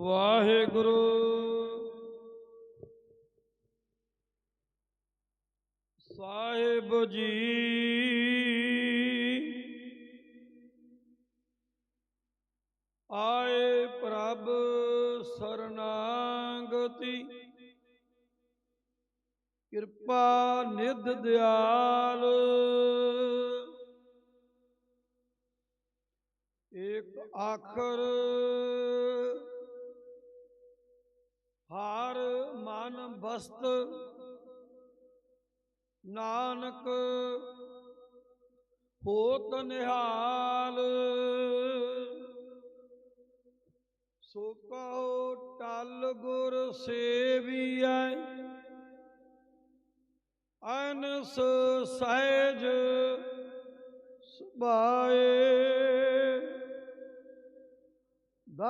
ਵਾਹਿਗੁਰੂ। ਸਾਹਿਬ ਜੀ। ਆਏ ਪ੍ਰਭ ਸਰਨਾਗਤੀ। ਕਿਰਪਾ ਨਿਧ ਦਿਆਲ। ਇੱਕ ਆਖਰ ਹਾਰ ਮਨ ਬਸਤ ਨਾਨਕ ਹੋਤ ਨਿਹਾਲ। ਸੋ ਕਹੋ ਟਲ ਗੁਰ ਸੇਵੀਐ ਅਨਸ ਸਹਿਜ ਸੁਭਾਏ।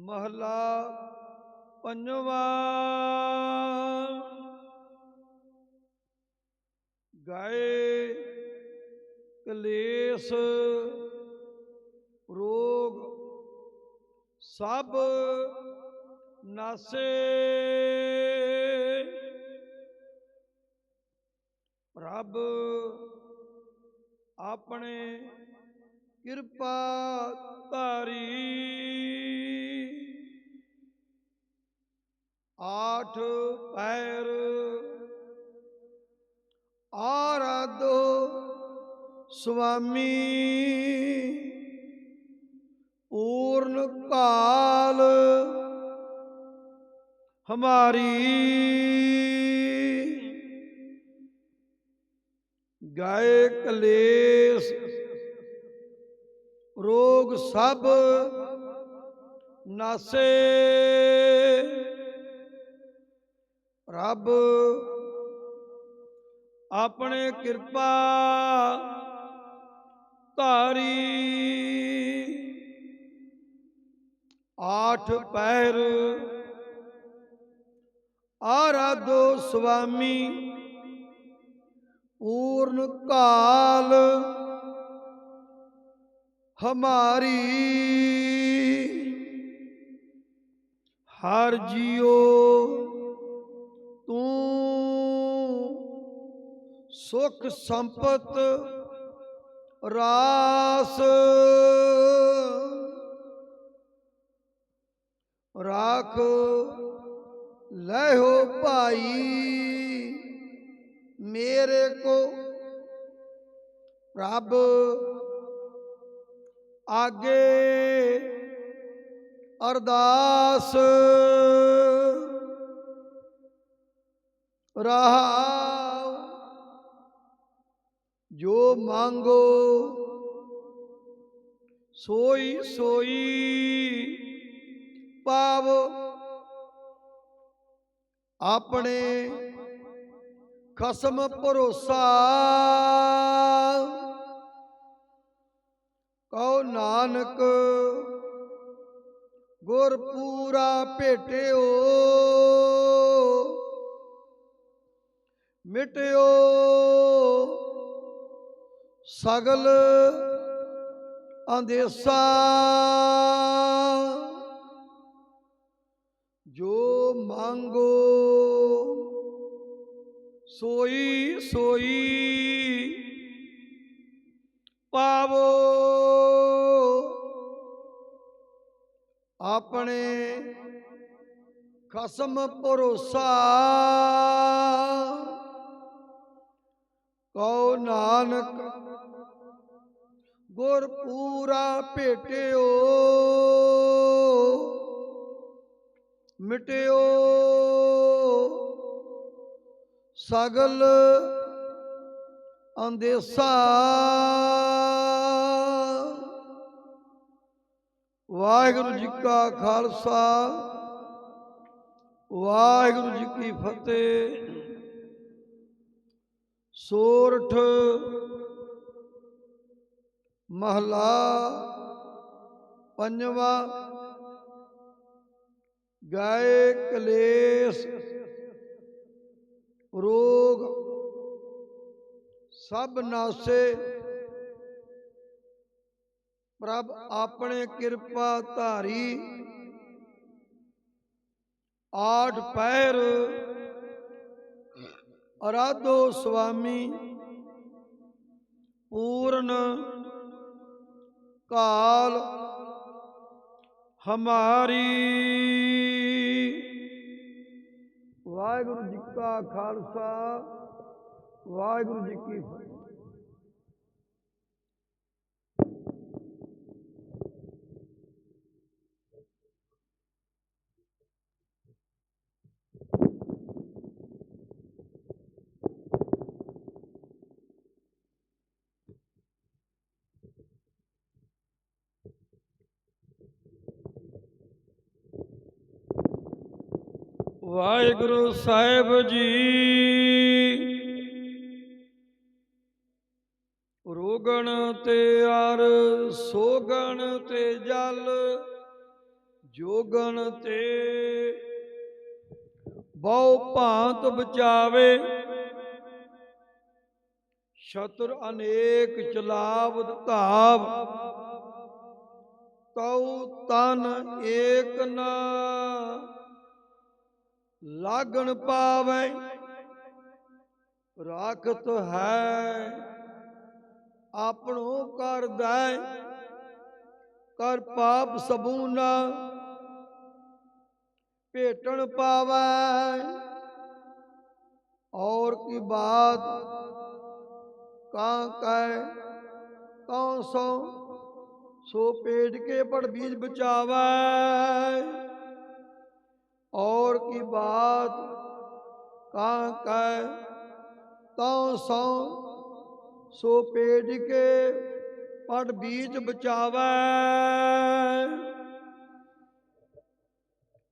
ਮਹਲਾ ਪੰਜਵਾ। ਗਾਏ ਕਲੇਸ਼ ਰੋਗ ਸਭ ਨਾਸੇ। ਪ੍ਰਭ ਆਪਣੇ ਕਿਰਪਾ ਧਾਰੀ। ਆਠ ਪੈਰ ਆਰਾਧੋ ਸੁਆਮੀ ਪੂਰਨ ਕਾਲ ਹਮਾਰੀ। ਗਾਏ ਕਲੇਸ਼ ਰੋਗ ਸਭ ਨਾਸੇ। ਰੱਬ ਆਪਣੇ ਕਿਰਪਾ ਧਾਰੀ ਆਠ ਪੈਰ ਆਰਾਧੋ ਸੁਆਮੀ ਪੂਰਨ ਕਾਲ ਹਮਾਰੀ ਹਰ ਜੀਓ ਸੁਖ ਸੰਪਤ ਰਾਸ। ਰਾਖ ਲੈਹੋ ਭਾਈ ਮੇਰੇ ਕੋ ਰੱਬ ਆਗੇ ਅਰਦਾਸ। ਰਹਾਉ ਜੋ ਮੰਗੋ ਸੋਈ ਸੋਈ ਪਾਵ। ਆਪਣੇ ਖਸਮ ਭਰੋਸਾ ਕਹੋ ਨਾਨਕ ਗੁਰ ਪੂਰਾ ਭੇਟਿਓ ਮਿਟਿਓ। ਸਗਲ ਅੰਦੇਸਾ ਜੋ ਮੰਗੋ ਸੋਈ ਸੋਈ ਪਾਵੋ ਆਪਣੇ ਖਸਮ ਭਰੋਸਾ ਕਉ ਨਾਨਕ, ਗੁਰ ਪੂਰਾ ਭੇਟਿਓ, ਮਿਟਿਓ। ਸਗਲ ਅੰਦੇਸਾ ਵਾਹਿਗੁਰੂ ਜੀ ਕਾ ਖਾਲਸਾ, ਵਾਹਿਗੁਰੂ ਜੀ ਕੀ ਫਤਿਹ। ਸੋਰਠ ਮਹਲਾ ਪੰਜਵਾ ਗਾਏ ਕਲੇਸ਼ ਰੋਗ ਸਭ ਨਾਸੇ ਪ੍ਰਭ ਆਪਣੇ ਕਿਰਪਾ ਧਾਰੀ ਆਠ ਪੈਰ ਅਰਾਧੋ ਸੁਆਮੀ ਪੂਰਨ ਕਾਲ ਹਮਾਰੀ। ਵਾਹਿਗੁਰੂ ਜੀ ਕਾ ਖਾਲਸਾ ਵਾਹਿਗੁਰੂ ਜੀ ਕੀ ਫਤਿਹ। ਵਾਹਿਗੁਰੂ ਸਾਹਿਬ ਜੀ। ਰੋਗਣ ਤੇ ਅਰ ਸੋਗਣ ਤੇ ਜਲ, ਜੋਗਣ ਤੇ ਬਹੁ ਭਾਂਤ ਬਚਾਵੇ। ਸ਼ਤਰ ਅਨੇਕ ਚਲਾਵਦ ਧਾਵ, ਤਉ ਤਨ ਏਕ ਨਾ ਲਾਗਣ ਪਾਵੇ, ਰਾਖਤ ਹੈ। ਆਪਣੋ ਕਰਦਾ ਕਰ ਪਾਪ ਸਬੂਨਾ, ਭੇਟਣ ਪਾਵੇ। ਔਰ ਕੀ ਬਾਤ, ਕਾਂ ਕੈ ਕਉ ਸੋ ਸੋ ਪੇਟ ਕੇ ਪੜ ਬੀਜ ਬਚਾਵੇ। और की बात कहाँ कह तो सौ सो पेट के पट बीज बचावे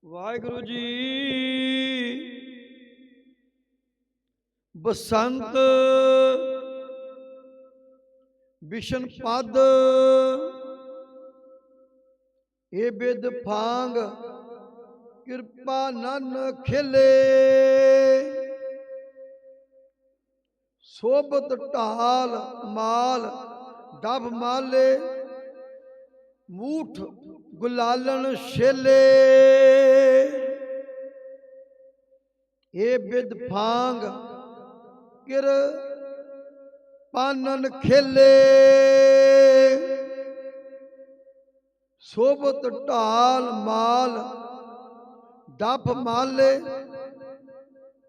वाहिगुरु जी बसंत विशन पद ये बिद फांग ਕਿਰਪਾ ਨਨ ਖਿਲੇ। ਸੋਬਤ ਢਾਲ ਮਾਲ ਡਬ ਮਾਲੇ, ਮੂਠ ਗੁਲਾਲਣ ਛੇਲੇ। ਏ ਬਿਦ ਫਾਂਗ ਕਿਰ ਪਾਨਨ ਖੇਲੇ। ਸੋਬਤ ਢਾਲ ਮਾਲ ਡੱਫ ਮਾਲੇ,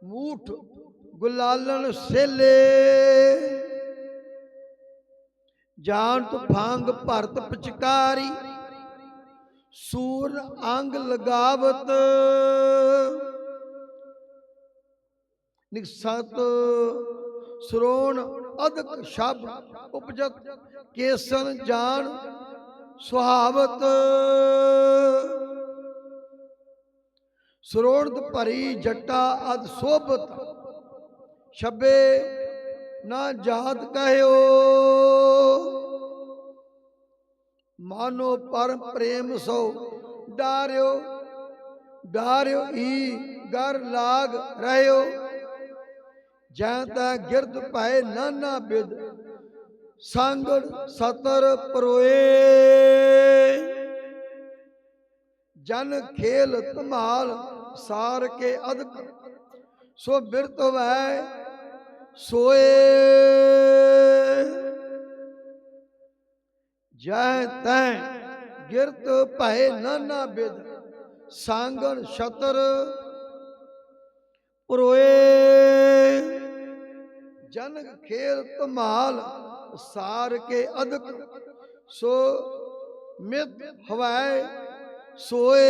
ਮੂਠ ਗੁਲਾਲਣ ਸੇਲੇ। ਜਾਨ ਤੋਂ ਭਰਤ ਪਚਕਾਰੀ, ਸੂਰ ਅੰਗ ਲਗਾਵਤ। ਨਿਕਸਤ ਸਰੋਣ ਅਦਕ ਸ਼ਬ ਉਪਜਤ, ਕੇਸਨ ਜਾਨ ਸੁਹਾਵਤ। ਸਰੋੜਤ ਭਰੀ ਜੱਟਾ ਅਦ ਸੋਭਤ। ਛੱਬੇ, ਨਾ ਜਾਤ ਕਹਿਓ। ਮਾਨੋ ਪਰਮ ਪ੍ਰੇਮ ਸੋ ਡਾਰਿਓ। ਡਾਰਿਓ ਈ ਗਰ ਲਾਗ ਰਹਿਓ। ਜਾਂ ਤਾਂ ਗਿਰਦ ਭੈ ਨਾਨਾ ਬਿਦ। ਸੰਗੜ ਸਤਰ ਪਰੋਏ। ਜਨ ਖੇਲ ਧਮਾਲ ਸਾਰ ਕੇ ਅਦਕ, ਸੋ ਬਿਰਤ ਵੈ ਸੋਏ। ਜੈ ਤੈ ਗਿਰਤ ਭੈ ਨਾਨਾ ਬਿਦ, ਸਾਂਗਣ ਛਤਰ ਪਰੋਏ। ਜਨ ਖੇਲ ਧਮਾਲ, ਸਾਰ ਕੇ ਅਦਕ, ਸੋ ਮਿਤ ਹਵਾਏ ਸੋਏ।